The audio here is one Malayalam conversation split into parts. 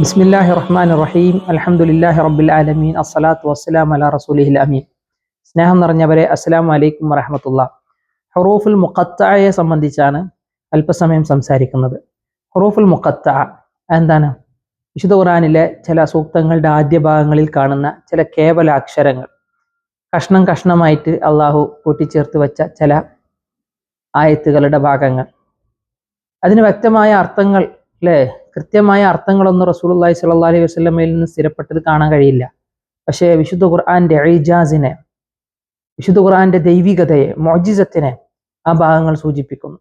ബിസ്മില്ലാഹി റഹ്മാൻ റഹീം അലഹമുല്ലാഹി റബ്ബിൽ ആലമീൻ. അസ്സലാത്തു വസ്സലാം അല റസൂലിഹിൽ അമീൻ. സ്നേഹം നിറഞ്ഞവരെ അസ്സലാം വലൈക്കും വറഹമത്തുള്ള. ഹറൂഫുൽ മുഖത്തായെ സംബന്ധിച്ചാണ് അല്പസമയം സംസാരിക്കുന്നത്. ഹറൂഫുൽ മുഖത്ത എന്താണ്? വിശുദ്ധ ഖുറാനിലെ ചില സൂക്തങ്ങളുടെ ആദ്യ ഭാഗങ്ങളിൽ കാണുന്ന ചില കേവല അക്ഷരങ്ങൾ. കഷ്ണം കഷ്ണമായിട്ട് അള്ളാഹു കൂട്ടിച്ചേർത്ത് വെച്ച ചില ആയത്തുകളുടെ ഭാഗങ്ങൾ. അതിന് വ്യക്തമായ അർത്ഥങ്ങൾ അല്ലേ കൃത്യമായ അർത്ഥങ്ങളൊന്നും റസൂലുള്ളാഹി സ്വല്ലല്ലാഹി അലൈഹി വസ്ലമയിൽ നിന്ന് സ്ഥിരപ്പെട്ടത് കാണാൻ കഴിയില്ല. പക്ഷേ വിശുദ്ധ ഖുർആന്റെ ഐജാസിനെ വിശുദ്ധ ഖുർആന്റെ ദൈവികതയെ മോജിസത്തിനെ ആ ഭാഗങ്ങൾ സൂചിപ്പിക്കുന്നു.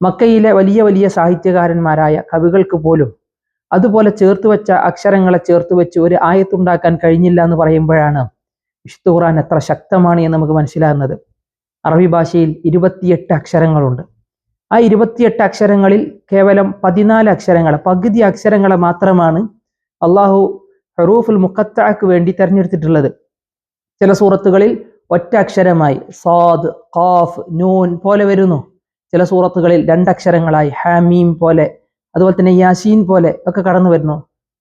മക്കയിലെ വലിയ വലിയ സാഹിത്യകാരന്മാരായ കവികൾക്ക് പോലും അതുപോലെ ചേർത്ത് വെച്ച അക്ഷരങ്ങളെ ചേർത്ത് വെച്ച് ഒരു ആയത്തുണ്ടാക്കാൻ കഴിഞ്ഞില്ല എന്ന് പറയുമ്പോഴാണ് വിശുദ്ധ ഖുർആൻ എത്ര ശക്തമാണ് എന്ന് നമുക്ക് മനസ്സിലാകുന്നത്. അറബി ഭാഷയിൽ ഇരുപത്തിയെട്ട് അക്ഷരങ്ങളുണ്ട്. ആ ഇരുപത്തിയെട്ട് അക്ഷരങ്ങളിൽ കേവലം പതിനാല് അക്ഷരങ്ങൾ പകുതി അക്ഷരങ്ങളെ മാത്രമാണ് അള്ളാഹു ഹറൂഫുൽ മുഖത്താക്ക് വേണ്ടി തിരഞ്ഞെടുത്തിട്ടുള്ളത്. ചില സൂറത്തുകളിൽ ഒറ്റ അക്ഷരമായി സാദ് ഖാഫ് നൂൻ പോലെ വരുന്നു. ചില സൂറത്തുകളിൽ രണ്ടക്ഷരങ്ങളായി ഹാമീം പോലെ അതുപോലെ തന്നെ യാസീൻ പോലെ ഒക്കെ കടന്നു വരുന്നു.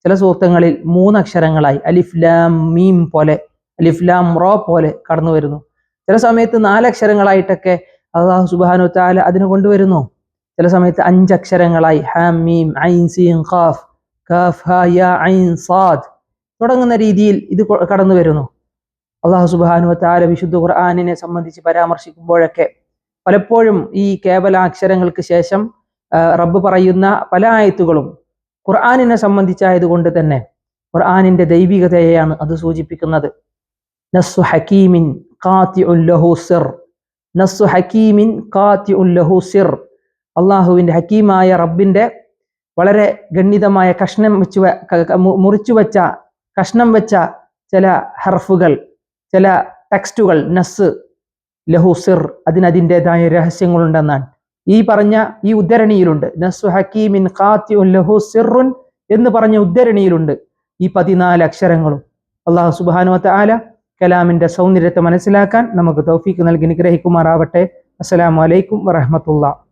ചില സൂക്തങ്ങളിൽ മൂന്നക്ഷരങ്ങളായി അലിഫ്ലാം മീം പോലെ അലിഫ്ലാം റോ പോലെ കടന്നു വരുന്നു. ചില സമയത്ത് നാലക്ഷരങ്ങളായിട്ടൊക്കെ അള്ളാഹു സുബാനു താല അതിനെ കൊണ്ടുവരുന്നു. ചില സമയത്ത് അഞ്ചക്ഷരങ്ങളായി ഹാമീം ഐൻ സീൻ ഖാഫ് ഖാഫ് യാ ഐൻ സാദ് തുടങ്ങുന്ന രീതിയിൽ ഇത് കടന്നു വരുന്നു. അള്ളാഹു സുബാനു താല വിശുദ്ധ ഖുർആാനിനെ സംബന്ധിച്ച് പരാമർശിക്കുമ്പോഴൊക്കെ പലപ്പോഴും ഈ കേവല അക്ഷരങ്ങൾക്ക് ശേഷം റബ്ബ് പറയുന്ന പല ആയത്തുകളും ഖുർആാനിനെ സംബന്ധിച്ചായതുകൊണ്ട് തന്നെ ഖുർആാനിന്റെ ദൈവികതയെയാണ് അത് സൂചിപ്പിക്കുന്നത്. നസ്സു ഹക്കീമിൻ കാത്തി ഉല്ലഹു സിർ. നസ്സു ഹക്കീമിൻ കാത്തി ഉല്ലഹു സിർ. അള്ളാഹുവിന്റെ ഹക്കീമായ റബ്ബിന്റെ വളരെ ഗണ്ഡിതമായ കഷ്ണം വെച്ച് മുറിച്ചു വച്ച കഷ്ണം വെച്ച ചില ഹർഫുകൾ ചില ടെക്സ്റ്റുകൾ നസ് ലഹു സിർ അതിനതിന്റെതായ രഹസ്യങ്ങളുണ്ടെന്നാണ്. ഈ പറഞ്ഞ ഈ ഉദ്ധരണിയിലുണ്ട്. നസ്സു ഹക്കീമിൻ കാത്തി ലഹു സിറുൻ എന്ന് പറഞ്ഞ ഉദ്ധരണിയിലുണ്ട് ഈ പതിനാല് അക്ഷരങ്ങളും. അള്ളാഹു സുബാനുവത്ത ആല കലാമിന്റെ സൗന്ദര്യത്തെ മനസ്സിലാക്കാൻ നമുക്ക് തൗഫീക്ക് നൽകി നിഗ്രഹിക്കുമാറാവട്ടെ അസ്സലാമു അലൈക്കും വറഹമത്തുള്ള.